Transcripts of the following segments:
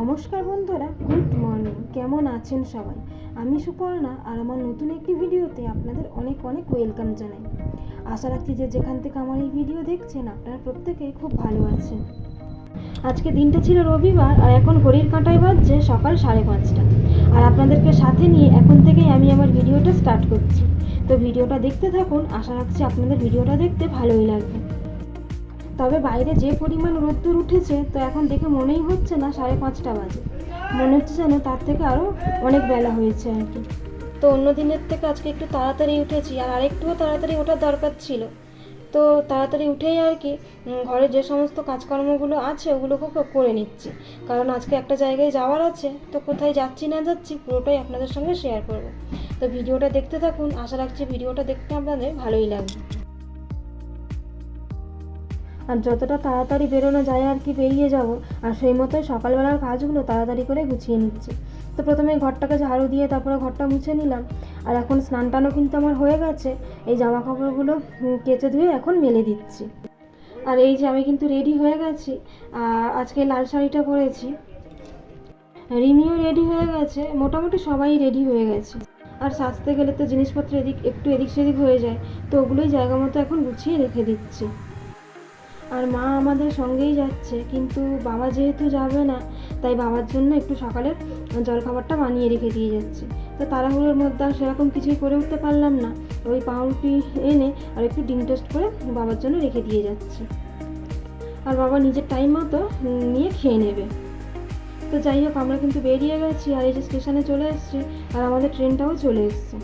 নমস্কার বন্ধুরা good morning কেমন আছেন সবাই? আমি সুপর্ণা আর আমার নতুন একটি ভিডিওতে আপনাদের অনেক অনেক ওয়েলকাম জানাই। আশা রাখছি যে যেখান থেকে আমার এই ভিডিও দেখছেন, আপনারা প্রত্যেকেই খুব ভালো আছেন। আজকে দিনটা ছিল রবিবার আর এখন ঘড়ির কাঁটায় বাজছে সকাল সাড়ে পাঁচটা। আর আপনাদেরকে সাথে নিয়ে এখন থেকেই আমি আমার ভিডিওটা স্টার্ট করছি। তো ভিডিওটা দেখতে থাকুন, আশা রাখছি আপনাদের ভিডিওটা দেখতে ভালোই লাগবে। তবে বাইরে যে পরিমাণ রোদ্দুর উঠেছে, তো এখন দেখে মনেই হচ্ছে না সাড়ে পাঁচটা বাজে। মনে হচ্ছে যেন তার থেকে আরও অনেক বেলা হয়েছে আর কি। তো অন্য দিনের থেকে আজকে একটু তাড়াতাড়ি উঠেছি, আর আরেকটুও তাড়াতাড়ি ওঠার দরকার ছিল। তো তাড়াতাড়ি উঠেই আর কি ঘরে যে সমস্ত কাজকর্মগুলো আছে, ওগুলোকে করে নিচ্ছি। কারণ আজকে একটা জায়গায় যাওয়ার আছে, তো কোথায় যাচ্ছি না যাচ্ছি পুরোটাই আপনাদের সঙ্গে শেয়ার করব। তো ভিডিওটা দেখতে থাকুন, আশা রাখছি ভিডিওটা দেখতে আপনাদের ভালোই লাগবে। আর যতটা তাড়াতাড়ি বেরোনো যায় আর কি বেরিয়ে যাব, আর সেই মতোই সকালবেলার কাজগুলো তাড়াতাড়ি করে গুছিয়ে নিচ্ছি। তো প্রথমে ঘরটাকে ঝাড়ু দিয়ে তারপরে ঘরটা মুছে নিলাম। আর এখন স্নান টানও কিন্তু আমার হয়ে গেছে, এই জামা কাপড়গুলো কেচে ধুয়ে এখন মেলে দিচ্ছি। আর এই যে আমি কিন্তু রেডি হয়ে গেছি, আর আজকে লাল শাড়িটা পরেছি। রিমিও রেডি হয়ে গেছে, মোটামুটি সবাই রেডি হয়ে গেছে। আর সাজতে গেলে তো জিনিসপত্র এদিক, একটু এদিক সেদিক হয়ে যায়, তো ওগুলোই জায়গা মতো এখন গুছিয়ে রেখে দিচ্ছি। আর মা আমাদের সঙ্গেই যাচ্ছে, কিন্তু বাবা যেহেতু যাবে না, তাই বাবার জন্য একটু সকালের জলখাবারটা বানিয়ে রেখে দিয়ে যাচ্ছে। তো তাড়াহুড়োর মধ্যে আর সেরকম কিছুই করে উঠতে পারলাম না। ওই পাউরুটি এনে আর একটু ডিম টোস্ট করে বাবার জন্য রেখে দিয়ে যাচ্ছে। আর বাবা নিজের টাইম মতো নিয়ে খেয়ে নেবে। তো যাই হোক, আমরা কিন্তু বেরিয়ে গেছি আর এই যে স্টেশনে চলে এসেছি আর আমাদের ট্রেনটাও চলে এসছে।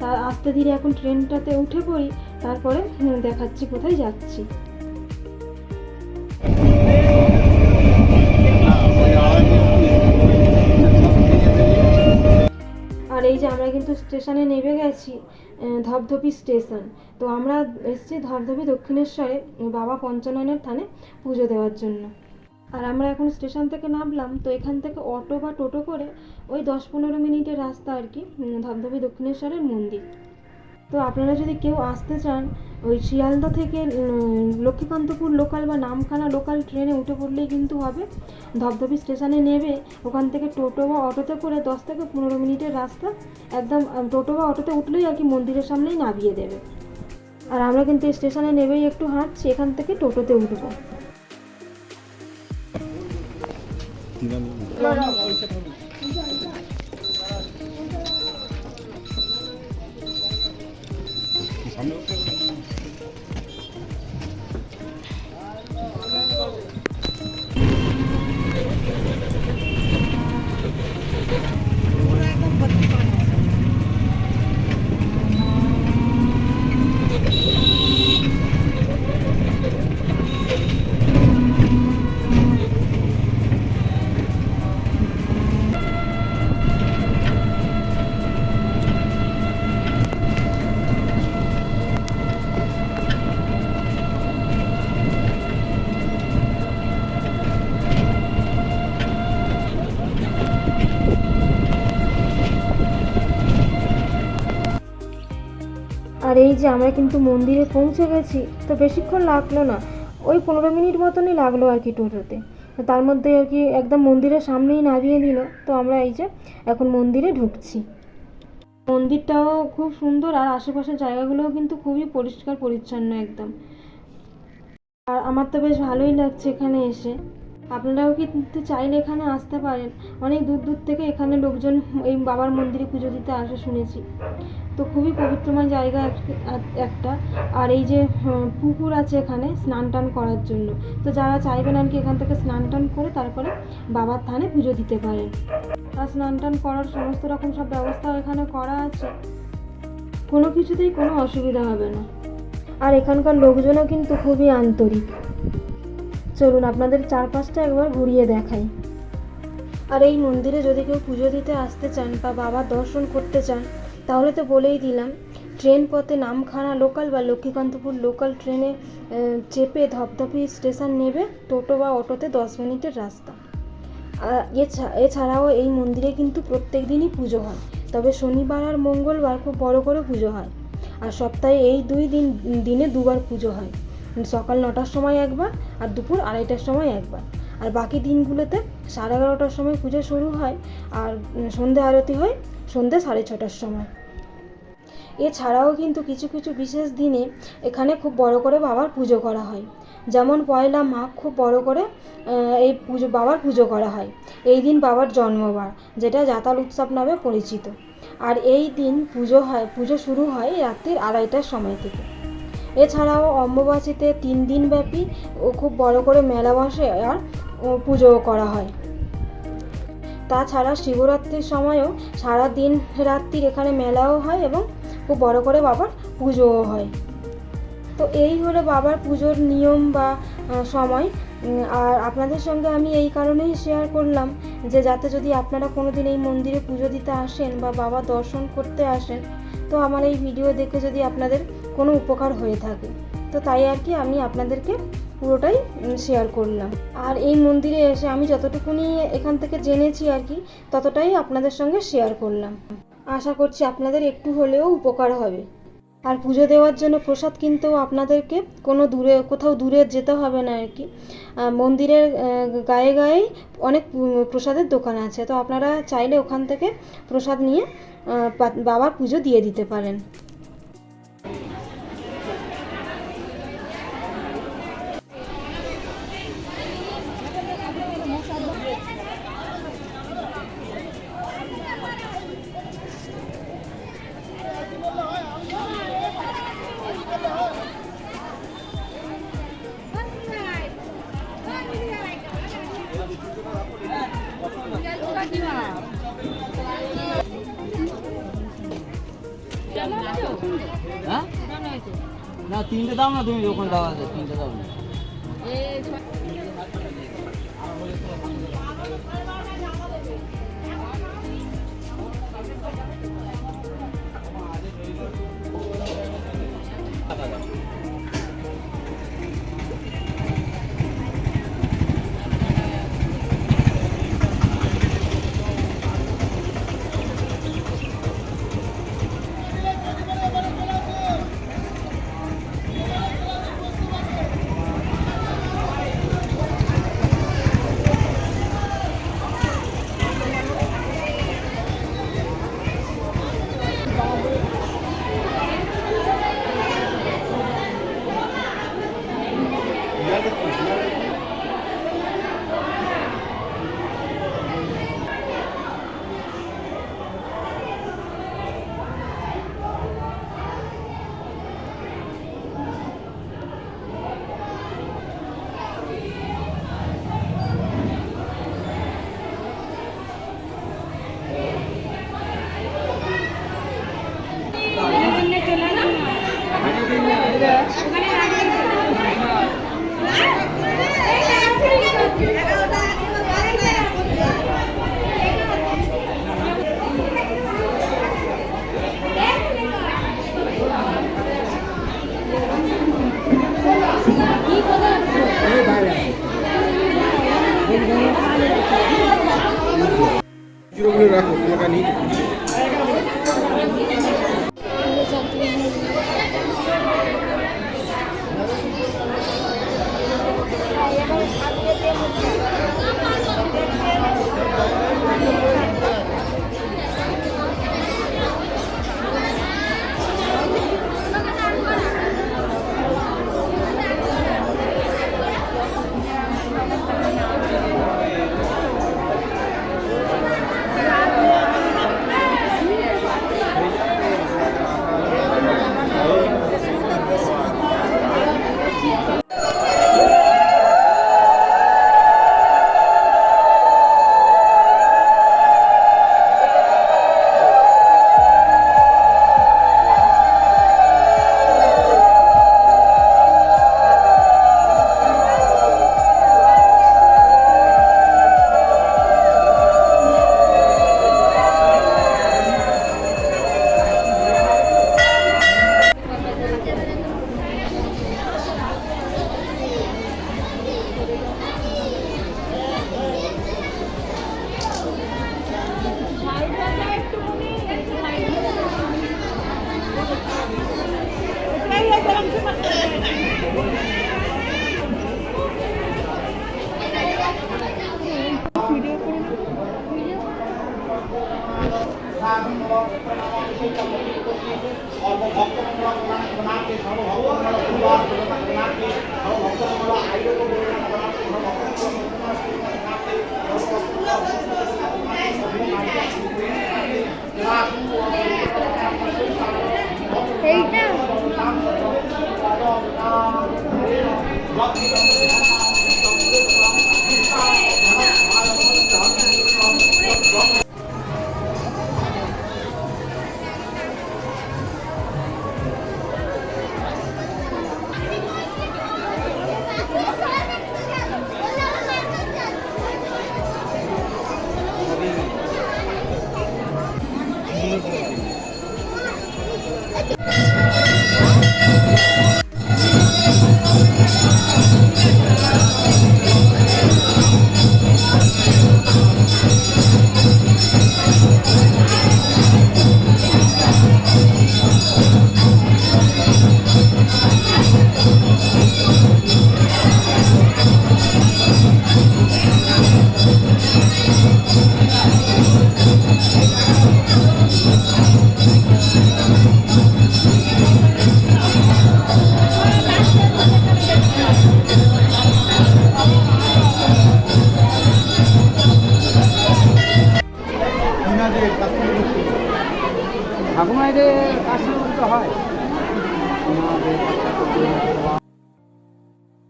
তার আস্তে ধীরে এখন ট্রেনটাতে উঠে পড়ি, তারপরে দেখাচ্ছি কোথায় যাচ্ছি। স্টেশনে নেমে গেছি ধপধপি স্টেশন। তো আমরা এসেছি ধপধপি দক্ষিণেশ্বরে বাবা পঞ্চাননের থানে পুজো দেওয়ার জন্য। আর আমরা এখন স্টেশন থেকে নামলাম, তো এখান থেকে অটো বা টোটো করে ওই দশ পনেরো মিনিটের রাস্তা আর কি ধপধপি দক্ষিণেশ্বরের মন্দির। তো আপনারা যদি কেউ আসতে চান ওই শিয়ালদা থেকে লক্ষ্মীকান্তপুর লোকাল বা নামখানা লোকাল ট্রেনে উঠে পড়লেই কিন্তু হবে। ধবধবি স্টেশনে নেবে, ওখান থেকে টোটো বা অটোতে করে দশ থেকে পনেরো মিনিটের রাস্তা, একদম টোটো বা অটোতে উঠলেই আর কি মন্দিরের সামনেই নামিয়ে দেবে। আর আমরা কিন্তু স্টেশনে নেবেই একটু হাঁটছি, এখান থেকে টোটোতে উঠবো। আর এই যে আমরা কিন্তু মন্দিরে পৌঁছে গেছি, তো বেশিক্ষণ লাগল না। ওই পনেরো মিনিট মতনই লাগল আর কি টোটোতে। তার মধ্যে আর কি একদম মন্দিরের সামনেই নামিয়ে দিল। তো আমরা এই যে এখন মন্দিরে ঢুকছি। মন্দিরটাও খুব সুন্দর আর আশেপাশের জায়গাগুলোও কিন্তু খুবই পরিষ্কার পরিচ্ছন্ন একদম। আর আমার তো বেশ ভালোই লাগছে এখানে এসে। আপনারাও কিন্তু চাইলে এখানে আসতে পারেন। অনেক দূর দূর থেকে এখানে লোকজন এই বাবার মন্দিরে পুজো দিতে আসে শুনেছি। তো খুবই পবিত্রময় জায়গা এক- এক- একটা। আর এই যে পুকুর আছে এখানে স্নান টান করার জন্য। তো যারা চাইবেন আর কি এখান থেকে স্নান টান করে তারপরে বাবার থানে পুজো দিতে পারেন। আর স্নান টান করার সমস্ত রকম সব ব্যবস্থা এখানে করা আছে। কোনো কিছুতেই কোনো অসুবিধা হবে না। আর এখানকার লোকজনও কিন্তু খুবই আন্তরিক। চলুন আপনাদের চারপাশটা একবার ঘুরিয়ে দেখাই। আর এই মন্দিরে যদি কেউ পুজো দিতে আসতে চান বা বাবার দর্শন করতে চান, তাহলে তো বলেই দিলাম, ট্রেন পথে নামখানা লোকাল বা লক্ষ্মীকান্তপুর লোকাল ট্রেনে চেপে ধপধপি স্টেশন নেবে টোটো বা অটোতে দশ মিনিটের রাস্তা। এছাড়াও এই মন্দিরে কিন্তু প্রত্যেক দিনই পুজো হয়, তবে শনিবার আর মঙ্গলবার খুব বড় করে পুজো হয়। আর সপ্তাহে এই দুই দিন, দিনে দুবার পুজো হয়। সকাল নটার সময় একবার আর দুপুর আড়াইটার সময় একবার। আর বাকি দিনগুলোতে সাড়ে এগারোটার সময় পুজো শুরু হয় আর উম, সন্ধে আরতি হয় সন্ধে সাড়ে ছটার সময়। এছাড়াও কিন্তু কিছু কিছু বিশেষ দিনে এখানে খুব বড় করে বাবার পুজো করা হয়। যেমন পয়লা মাঘ খুব বড় করে এই পুজো বাবার পুজো করা হয়। এই দিন বাবার জন্মবার যেটা জাতাল উৎসব নামে পরিচিত। আর এই দিন পুজো হয় পুজো শুরু হয় রাত্রির আড়াইটার সময় থেকে। এছাড়াও অম্বুবাচীতে তিন দিন ব্যাপী ও খুব বড় করে মেলা বসে আর পুজোও করা হয়। তাছাড়া শিবরাত্রির সময়ও সারা দিন রাত্রির এখানে মেলাও হয় এবং খুব বড় করে বাবার পুজোও হয়। তো এই হলো বাবার পুজোর নিয়ম বা সময়। আর আপনাদের সঙ্গে আমি এই কারণেই শেয়ার করলাম যে যাতে যদি আপনারা কোনো দিন এই মন্দিরে পুজো দিতে আসেন বা বাবা দর্শন করতে আসেন, তো আমার এই ভিডিও দেখে যদি আপনাদের কোনো উপকার হয়ে থাকে। তো তাই আর কি আমি আপনাদেরকে পুরোটাই শেয়ার করলাম। আর এই মন্দিরে এসে আমি যতটুকুনি এখান থেকে জেনেছি আর কি, ততটাই আপনাদের সঙ্গে শেয়ার করলাম। আশা করছি আপনাদের একটু হলেও উপকার হবে। আর পুজো দেওয়ার জন্য প্রসাদ কিনতেও আপনাদেরকে কোনো দূরে, কোথাও দূরে যেতে হবে না আর কি। মন্দিরের গায়ে গায়েই অনেক প্রসাদের দোকান আছে। তো আপনারা চাইলে ওখান থেকে প্রসাদ নিয়ে বাবার পুজো দিয়ে দিতে পারেন। না তিনটে দাও না তুমি ওখানে দাও আছে তিনটে দাও। না জিরোগুলো রাখো তোমাকে নিয়ে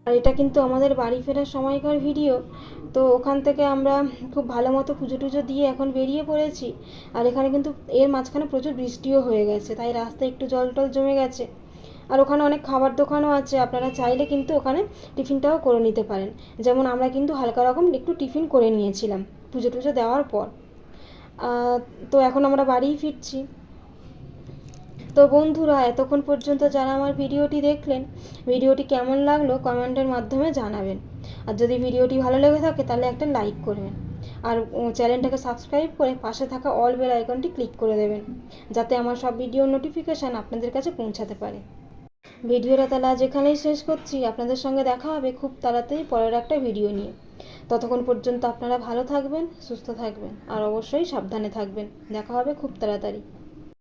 আর এটা কিন্তু আমাদের বাড়ি ফেরার সময়কার ভিডিও। তো ওখান থেকে আমরা খুব ভালো মতো পুজো টুজো দিয়ে এখন বেরিয়ে পড়েছি। আর এখানে কিন্তু এর মাঝখানে প্রচুর বৃষ্টিও হয়ে গেছে, তাই রাস্তায় একটু জল টল জমে গেছে। আর ওখানে অনেক খাবার দোকানও আছে, আপনারা চাইলে কিন্তু ওখানে টিফিনটাও করে নিতে পারেন। যেমন আমরা কিন্তু হালকা রকম একটু টিফিন করে নিয়েছিলাম, পুজো টুজো দেওয়ার পর। তো এখন আমরা বাড়িই ফিরছি। তো বন্ধুরা, এতক্ষণ পর্যন্ত যারা আমার ভিডিওটি দেখলেন, ভিডিওটি কেমন লাগল কমেন্টের মাধ্যমে জানাবেন। আর যদি ভিডিওটি ভালো লেগে থাকে, তাহলে একটা লাইক করবেন। আর চ্যানেলটাকে সাবস্ক্রাইব করে পাশে থাকা অল বেল আইকনটি ক্লিক করে দেবেন, যাতে আমার সব ভিডিওর নোটিফিকেশান আপনাদের কাছে পৌঁছাতে পারে। ভিডিওটা তাহলে আজ এখানেই শেষ করছি। আপনাদের সঙ্গে দেখা হবে খুব তাড়াতাড়ি পরের একটা ভিডিও নিয়ে। ততক্ষণ পর্যন্ত আপনারা ভালো থাকবেন, সুস্থ থাকবেন, আর অবশ্যই সাবধানে থাকবেন। দেখা হবে খুব তাড়াতাড়ি।